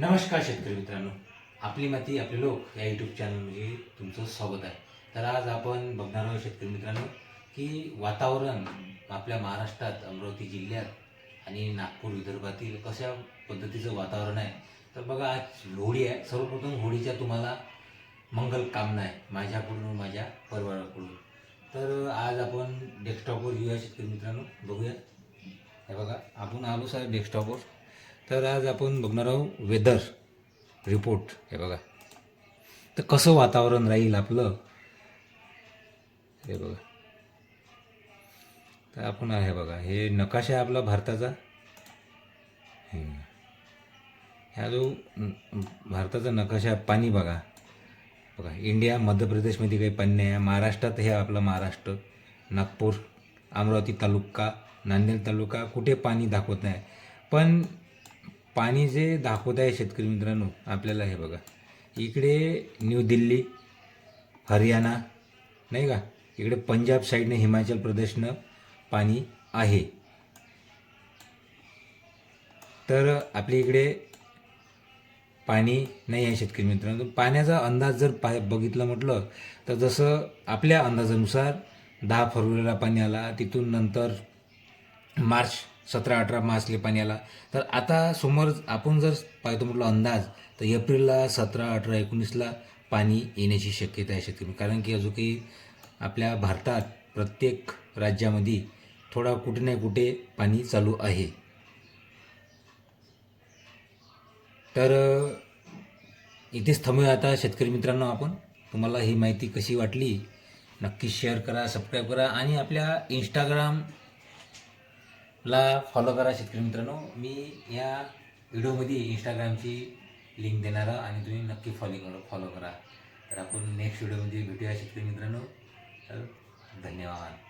नमस्कार शेतकरी मित्रांनो. आपली माती आपले लोक या यूट्यूब चॅनलमध्ये तुमचं स्वागत आहे. तर आज आपण बघणार आहोत शेतकरी मित्रांनो की वातावरण आपल्या महाराष्ट्रात अमरावती जिल्ह्यात आणि नागपूर विदर्भातील कशा पद्धतीचं वातावरण आहे. तर बघा आज होळी आहे. सर्वप्रथम होळीच्या तुम्हाला मंगल कामना आहे माझ्याकडून माझ्या परिवाराकडून. तर आज आपण डेस्कटॉपवर येऊया शेतकरी मित्रांनो. बघूया. हे बघा आपण आलो सर डेस्कटॉपवर तर आज आपण बघणार आहोत वेदर रिपोर्ट हे बघा. तर कसं वातावरण राहील आपलं? हे बघा. तर आपण आहे बघा हे नकाशा आहे आपला भारताचा. ह्या जो भारताचा नकाशा आहे, पाणी बघा. बघा इंडिया मध्य प्रदेशमध्ये काही पाणी नाही आहे. महाराष्ट्रात हे आपलं महाराष्ट्र नागपूर अमरावती तालुका नांदेड तालुका कुठे पाणी दाखवत नाही. पण पाणी जे दाखवत आहे शेतकरी मित्रांनो आपल्याला हे बघा. इकडे न्यू दिल्ली हरियाणा नाही का? इकडे पंजाब साईडनं हिमाचल प्रदेशनं पाणी आहे. तर आपल्या इकडे पाणी नाही आहे शेतकरी मित्रांनो. पाण्याचा अंदाज जर पा बघितलं म्हटलं तर जसं आपल्या अंदाजानुसार दहा फरवरीला पाणी आला तिथून नंतर मार्च सतरा अठरा मार्चले पाणी आला. तर आता समोर आपण जर पाहतो म्हटलं अंदाज तर एप्रिलला सतरा अठरा एकोणीसला पाणी येण्याची शक्यता आहे शेतकरी. कारण की अजून काही आपल्या भारतात प्रत्येक राज्यामध्ये थोडा कुठे ना कुठे पाणी चालू आहे. तर इथेच थांबूया आता शेतकरी मित्रांनो आपण. तुम्हाला ही माहिती कशी वाटली नक्की शेअर करा सबस्क्राईब करा आणि आपल्या इंस्टाग्राम ला फॉलो करा शेतकरी मित्रांनो. मी या व्हिडिओमध्ये इंस्टाग्रामची लिंक देणार आणि तुम्ही नक्की फॉलो करा फॉलो करा. तर आपण नेक्स्ट व्हिडिओमध्ये भेटूया शेतकरी मित्रांनो. तर धन्यवाद.